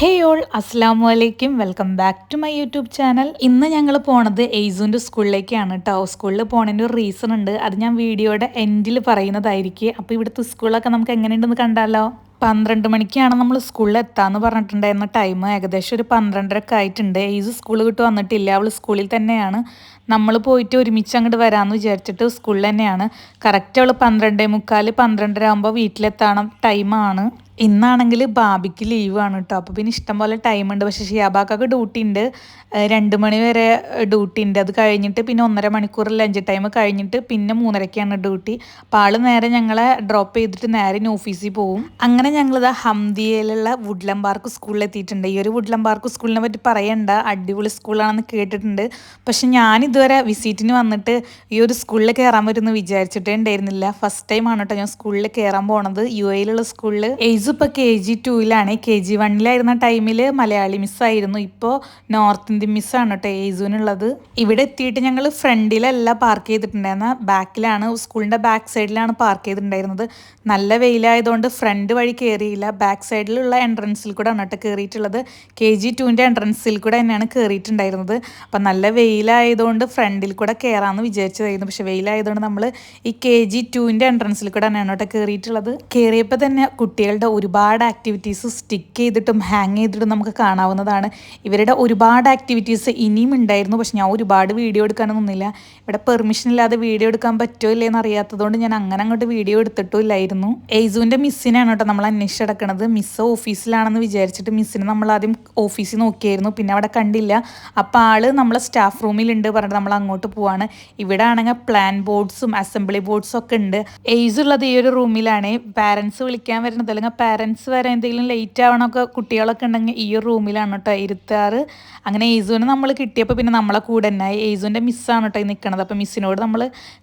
ഹേ all അസ്സാം വലൈക്കും welcome back to my YouTube channel ഇന്ന് ഞങ്ങൾ പോണത് എയ്സുന്റെ സ്കൂളിലേക്കാണ് കേട്ടോ സ്കൂളിൽ പോണതിന്റെ ഒരു റീസൺ ഉണ്ട്. അത് ഞാൻ വീഡിയോയുടെ എൻഡിൽ പറയുന്നതായിരിക്കും. അപ്പോൾ ഇവിടുത്തെ സ്കൂളൊക്കെ നമുക്ക് എങ്ങനെയുണ്ടെന്ന് കണ്ടാലോ? പന്ത്രണ്ട് മണിക്കാണ് നമ്മൾ സ്കൂളിൽ എത്താന്ന് പറഞ്ഞിട്ടുണ്ടായിരുന്ന ടൈം ഏകദേശം ഒരു പന്ത്രണ്ടരക്കെ ആയിട്ടുണ്ട്. എയ്സ് സ്കൂൾ വിട്ട് വന്നിട്ടില്ല. അവൾ സ്കൂളിൽ തന്നെയാണ്. നമ്മൾ പോയിട്ട് ഒരുമിച്ച് അങ്ങോട്ട് വരാമെന്ന് വിചാരിച്ചിട്ട് സ്കൂളിൽ തന്നെയാണ്. കറക്റ്റ് അവൾ പന്ത്രണ്ടേ മുക്കാൽ പന്ത്രണ്ടര ആകുമ്പോൾ വീട്ടിലെത്തണം. ടൈമാണ് ഇന്നാണെങ്കിൽ ബാബിക്ക് ലീവാണ് കേട്ടോ അപ്പോൾ പിന്നെ ഇഷ്ടംപോലെ ടൈം ഉണ്ട്. പക്ഷേ ഷിയാബാക്കൊക്കെ ഡ്യൂട്ടി ഉണ്ട്. രണ്ട് മണി വരെ ഡ്യൂട്ടി ഉണ്ട്. അത് കഴിഞ്ഞിട്ട് പിന്നെ ഒന്നര മണിക്കൂർ ലഞ്ച് ടൈം കഴിഞ്ഞിട്ട് പിന്നെ മൂന്നരക്കാണ് ഡ്യൂട്ടി അപ്പോൾ ആൾ നേരെ ഞങ്ങളെ ഡ്രോപ്പ് ചെയ്തിട്ട് നേരെ ഓഫീസിൽ പോകും അങ്ങനെ ഞങ്ങളിത് ഹംദിയയിലുള്ള വുഡ്ലം പാർക്ക് സ്കൂളിൽ എത്തിയിട്ടുണ്ട്. ഈ ഒരു വുഡ്ലം പാർക്ക് സ്കൂളിനെ പറ്റി പറയണ്ട. അടിപൊളി സ്കൂളാണെന്ന് കേട്ടിട്ടുണ്ട്. പക്ഷെ ഞാൻ ഇതുവരെ വിസിറ്റിന് വന്നിട്ട് ഈ ഒരു സ്കൂളിൽ കയറാൻ വരുമെന്ന് വിചാരിച്ചിട്ടേ ഉണ്ടായിരുന്നില്ല. ഫസ്റ്റ് ടൈമാണ് കേട്ടോ ഞാൻ സ്കൂളിൽ കയറാൻ പോണത്. യു എയിലുള്ള സ്കൂളിൽ ഇപ്പോൾ കെ ജി ടൂയിലാണ് കെ ജി വണ്ണിലായിരുന്ന ടൈമിൽ മലയാളി മിസ്സായിരുന്നു ഇപ്പോൾ നോർത്ത് ഇന്ത്യൻ മിസ്സാണ് കേട്ടോ ഏജുവിനുള്ളത്. ഇവിടെ എത്തിയിട്ട് ഞങ്ങൾ ഫ്രണ്ടിലല്ല പാർക്ക് ചെയ്തിട്ടുണ്ടായിരുന്ന. ബാക്കിലാണ് സ്കൂളിന്റെ ബാക്ക് സൈഡിലാണ് പാർക്ക് ചെയ്തിട്ടുണ്ടായിരുന്നത്. നല്ല വെയിലായതുകൊണ്ട് ഫ്രണ്ട് വഴി കയറിയില്ല ബാക്ക് സൈഡിലുള്ള എൻട്രൻസിൽ കൂടെ ആണ് കേട്ടോ കയറിയിട്ടുള്ളത് കെ ജി ടുവിന്റെ എൻട്രൻസിൽ കൂടെ തന്നെയാണ് കയറിയിട്ടുണ്ടായിരുന്നത് അപ്പം നല്ല വെയിലായതുകൊണ്ട് ഫ്രണ്ടിൽ കൂടെ കയറാമെന്ന് വിചാരിച്ചതായിരുന്നു. പക്ഷേ വെയിലായതുകൊണ്ട് നമ്മൾ ഈ കെ ജി ടുവിന്റെ എൻട്രൻസിൽ കൂടെ തന്നെയാണ് കേട്ടോ കയറിയിട്ടുള്ളത് കയറിയപ്പോൾ തന്നെ കുട്ടികളുടെ ഒരുപാട് ആക്ടിവിറ്റീസ് സ്റ്റിക്ക് ചെയ്തിട്ടും ഹാങ് ചെയ്തിട്ടും നമുക്ക് കാണാവുന്നതാണ്. ഇവരുടെ ഒരുപാട് ആക്ടിവിറ്റീസ് ഇനിയും ഉണ്ടായിരുന്നു. പക്ഷെ ഞാൻ ഒരുപാട് വീഡിയോ എടുക്കാനൊന്നുമില്ല ഇവിടെ പെർമിഷൻ ഇല്ലാതെ വീഡിയോ എടുക്കാൻ പറ്റുമോ ഇല്ലേന്ന് അറിയാത്തതുകൊണ്ട് ഞാൻ അങ്ങനെ അങ്ങോട്ട് വീഡിയോ എടുത്തിട്ടില്ലായിരുന്നു എയ്സുവിന്റെ മിസ്സിനാണ് കേട്ടോ നമ്മൾ അന്വേഷിച്ചടക്കണത് മിസ്സ് ഓഫീസിലാണെന്ന് വിചാരിച്ചിട്ട് മിസ്സിനെ നമ്മൾ ആദ്യം ഓഫീസിൽ നോക്കിയായിരുന്നു. പിന്നെ അവിടെ കണ്ടില്ല. അപ്പോൾ ആൾ നമ്മളെ സ്റ്റാഫ് റൂമിലുണ്ട് പറഞ്ഞിട്ട് നമ്മൾ അങ്ങോട്ട് പോവാണ്. ഇവിടെ ആണെങ്കിൽ പ്ലാൻ ബോർഡ്സും അസംബ്ലി ബോർഡ്സും ഒക്കെ ഉണ്ട്. എയ്സ് ഉള്ളത് ഈ ഒരു റൂമിലാണ് പാരൻസ് വിളിക്കാൻ വരുന്നത് അല്ലെങ്കിൽ പാരൻസ് വരെ എന്തെങ്കിലും ലേറ്റ് ആവണമൊക്കെ കുട്ടികളൊക്കെ ഉണ്ടെങ്കിൽ ഈ റൂമിലാണ് കേട്ടോ ഇരുത്താറ്. അങ്ങനെ ഏസുവിനെ നമ്മൾ കിട്ടിയപ്പോൾ പിന്നെ നമ്മളെ കൂടെ തന്നെ. ഏസുവിന്റെ മിസ്സാണ് കേട്ടോ ഈ നിൽക്കണത് അപ്പോൾ മിസ്സിനോട് നമ്മൾ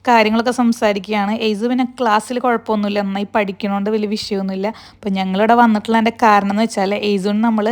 കാര്യങ്ങളൊക്കെ സംസാരിക്കുകയാണ്. ഏസു പിന്നെ ക്ലാസ്സിൽ കുഴപ്പമൊന്നുമില്ല. നന്നായി പഠിക്കണോണ്ട് വലിയ വിഷയമൊന്നുമില്ല. അപ്പോൾ ഞങ്ങളിവിടെ വന്നിട്ടുള്ള എന്റെ കാരണം എന്ന് വെച്ചാൽ ഏസുവിന് നമ്മൾ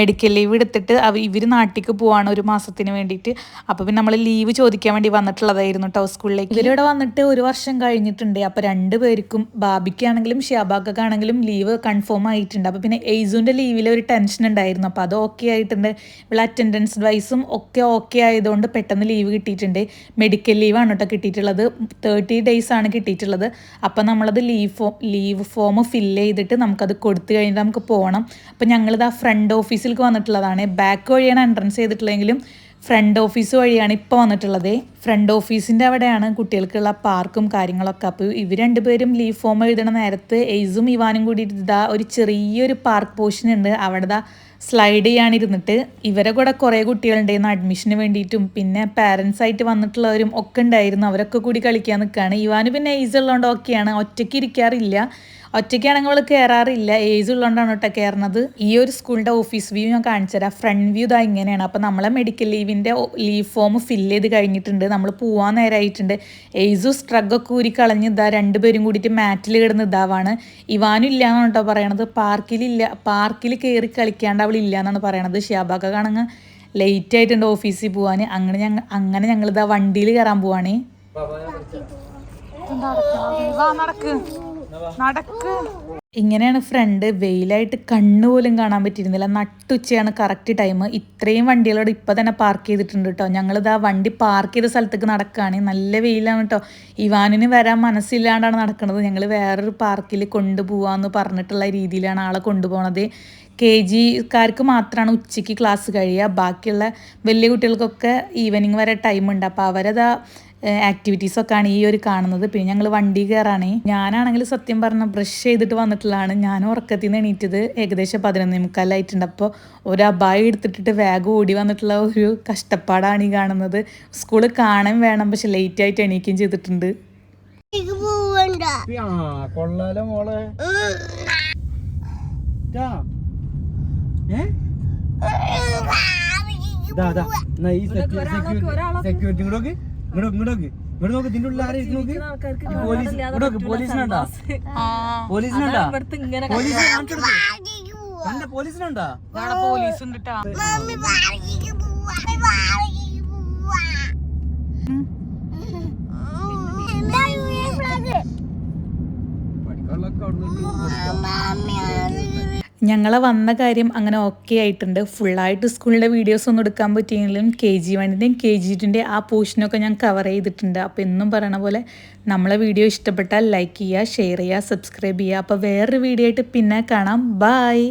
മെഡിക്കൽ ലീവ് എടുത്തിട്ട് അവ ഇവർ നാട്ടിലേക്ക് പോവാണ് ഒരു മാസത്തിന് വേണ്ടിയിട്ട്. അപ്പോൾ പിന്നെ നമ്മൾ ലീവ് ചോദിക്കാൻ വേണ്ടി വന്നിട്ടുള്ളതായിരുന്നു കേട്ടോ സ്കൂളിലേക്ക്. ഇവരിവിടെ വന്നിട്ട് ഒരു വർഷം കഴിഞ്ഞിട്ടുണ്ട്. അപ്പോൾ രണ്ട് പേർക്കും ബാബിക്കാണെങ്കിലും ഷിയാബാക്കാണെങ്കിലും ലീവ് കൺഫേം ആയിട്ടുണ്ട്. അപ്പോൾ പിന്നെ എയ്സുവിന്റെ ലീവിൽ ഒരു ടെൻഷൻ ഉണ്ടായിരുന്നു. അപ്പോൾ അത് ഓക്കെ ആയിട്ടുണ്ട്. ഇവിടെ അറ്റൻഡൻസ് വൈസും ഒക്കെ ഓക്കെ ആയതുകൊണ്ട് പെട്ടെന്ന് ലീവ് കിട്ടിയിട്ടുണ്ട്. മെഡിക്കൽ ലീവാണ് കേട്ടോ കിട്ടിയിട്ടുള്ളത്. തേർട്ടി ഡേയ്സ് ആണ് കിട്ടിയിട്ടുള്ളത്. അപ്പോൾ നമ്മളത് leave form leave form fill ചെയ്തിട്ട് നമുക്കത് കൊടുത്തു കഴിഞ്ഞിട്ട് നമുക്ക് പോകണം അപ്പോൾ ഞങ്ങളിത് ആ ഫ്രണ്ട് ഓഫീസിലേക്ക് വന്നിട്ടുള്ളതാണ്. ബാക്ക് വഴിയാണ് എൻട്രൻസ് ചെയ്തിട്ടുള്ളതെങ്കിലും ഫ്രണ്ട് ഓഫീസ് വഴിയാണ് ഇപ്പോൾ വന്നിട്ടുള്ളത്. ഫ്രണ്ട് ഓഫീസിന്റെ അവിടെയാണ് കുട്ടികൾക്കുള്ള പാർക്കും കാര്യങ്ങളൊക്കെ. അപ്പോൾ ഇവർ രണ്ടുപേരും ലീവ് ഫോം എഴുതണ നേരത്ത് എയ്സും ഇവാനും കൂടി ഇതാ ഒരു ചെറിയൊരു പാർക്ക് പോർഷൻ ഉണ്ട്. അവിടെ ദാ സ്ലൈഡ് ചെയ്യാനിരുന്നിട്ട് ഇവരെ കൂടെ കുറേ കുട്ടികളുണ്ടായിരുന്നു അഡ്മിഷന് വേണ്ടിയിട്ടും പിന്നെ പാരൻസ് ആയിട്ട് വന്നിട്ടുള്ളവരും ഒക്കെ ഉണ്ടായിരുന്നു. അവരൊക്കെ കൂടി കളിക്കാൻ നിൽക്കുകയാണ് ഇവാന് പിന്നെ എയ്സ് ഉള്ളതുകൊണ്ട് ഓക്കെയാണ് ഒറ്റയ്ക്ക് ഇരിക്കാറില്ല. ഒറ്റയ്ക്കാണെങ്കിൽ അവൾ കയറാറില്ല ഏജ് ഉള്ളതുകൊണ്ടാണ് കേട്ടോ കയറുന്നത് ഈ ഒരു സ്കൂളിന്റെ ഓഫീസ് വ്യൂ ഞാൻ കാണിച്ചു തരാം. ഫ്രണ്ട് വ്യൂ ഇതാ ഇങ്ങനെയാണ്. അപ്പോൾ നമ്മളെ മെഡിക്കൽ ലീവിന്റെ ലീവ് ഫോം ഫില്ല് ചെയ്ത് കഴിഞ്ഞിട്ടുണ്ട്. നമ്മൾ പോവാൻ നേരമായിട്ടുണ്ട് ഏജു സ്ട്രഗൊക്കെ ഊരി കളഞ്ഞ് ഇതാ രണ്ടുപേരും കൂടിയിട്ട് മാറ്റിൽ കിടന്ന് ഇതാവാണ്. ഇവാനും ഇല്ല എന്നാണ് കേട്ടോ പറയണത് പാർക്കിലില്ല പാർക്കിൽ കയറി കളിക്കാണ്ട് അവൾ ഇല്ല എന്നാണ് പറയണത്. ഷിയാബാക്ക കാണുങ്ങ. ലേറ്റ് ആയിട്ടുണ്ട് ഓഫീസിൽ പോവാൻ അങ്ങനെ ഞങ്ങൾ അങ്ങനെ ഞങ്ങളിതാ ഇതാ വണ്ടിയിൽ കയറാൻ പോവാണേ നടക്ക്. നടക്ക്. ഇങ്ങനെയാണ് ഫ്രണ്ട് വെയിലായിട്ട് കണ്ണു പോലും കാണാൻ പറ്റിയിരുന്നില്ല. നട്ടുച്ചയാണ് കറക്റ്റ് ടൈം ഇത്രയും വണ്ടികളോട് ഇപ്പം തന്നെ പാർക്ക് ചെയ്തിട്ടുണ്ട് കേട്ടോ ഞങ്ങളിത് ആ വണ്ടി പാർക്ക് ചെയ്ത സ്ഥലത്തേക്ക് നടക്കുകയാണ് നല്ല വെയിലാണ് കേട്ടോ ഇവാനിന് വരാൻ മനസ്സില്ലാണ്ടാണ് നടക്കുന്നത് ഞങ്ങൾ വേറൊരു പാർക്കിൽ കൊണ്ടുപോകാമെന്ന് പറഞ്ഞിട്ടുള്ള രീതിയിലാണ് ആളെ കൊണ്ടുപോകുന്നത് കെ ജിക്കാർക്ക് മാത്രമാണ് ഉച്ചയ്ക്ക് ക്ലാസ് കഴിയുക. ബാക്കിയുള്ള വലിയ കുട്ടികൾക്കൊക്കെ ഈവനിങ് വരെ ടൈം ഉണ്ട്. അപ്പോൾ അവരതാ ആക്ടിവിറ്റീസ് ഒക്കെയാണ് ഈ ഒരു കാണുന്നത്. പിന്നെ ഞങ്ങൾ വണ്ടി കയറാണ് ഞാനാണെങ്കിൽ സത്യം പറഞ്ഞ ബ്രഷ് ചെയ്തിട്ട് വന്നിട്ടുള്ളതാണ്. ഞാൻ ഉറക്കത്തിൽ നിന്ന് എണീറ്റത് ഏകദേശം പതിനൊന്ന് മുക്കാലായിട്ടുണ്ട് അപ്പോൾ ഒരു അബായ എടുത്തിട്ടിട്ട് വേഗം ഓടി വന്നിട്ടുള്ള ഒരു കഷ്ടപ്പാടാണ് ഈ കാണുന്നത്. സ്കൂൾ കാണാൻ വേണം പക്ഷെ ലേറ്റ് ആയിട്ട് എണീക്കുകയും ചെയ്തിട്ടുണ്ട്. കൊള്ളാലോ മോളെ. സെക്യൂരിറ്റി ഇങ്ങോട്ട് നോക്ക്. ഇങ്ങോട്ട് ഇങ്ങോട്ട് നോക്ക് ഇതിന്റെ ഉള്ളിൽ ആരും നോക്ക്. പോലീസ് ഇങ്ങോട്ട് നോക്ക് പോലീസിനുണ്ടാ? പോലീസിനുണ്ടാ? പോലീസിനെ കാണിച്ചു കണ്ട പോലീസിനുണ്ടാ? പോലീസ് ഉണ്ട്. പഠിക്കാനുള്ളൊക്കെ അവിടെ ഞങ്ങളെ വന്ന കാര്യം അങ്ങനെ ഓക്കെ ആയിട്ടുണ്ട്. ഫുള്ളായിട്ട് സ്കൂളിന്റെ വീഡിയോസ് ഒന്നും എടുക്കാൻ പറ്റിയെങ്കിലും കെ ജി വണ്ണിന്റെയും കെ ജി ടുന്റെയും ആ പോർഷനൊക്കെ ഞാൻ കവർ ചെയ്തിട്ടുണ്ട്. അപ്പോൾ എന്നും പറയണ പോലെ നമ്മളെ വീഡിയോ ഇഷ്ടപ്പെട്ടാൽ ലൈക്ക് ചെയ്യുക ഷെയർ ചെയ്യുക സബ്സ്ക്രൈബ് ചെയ്യുക. അപ്പോൾ വേറൊരു വീഡിയോ ആയിട്ട് പിന്നെ കാണാം. ബായ്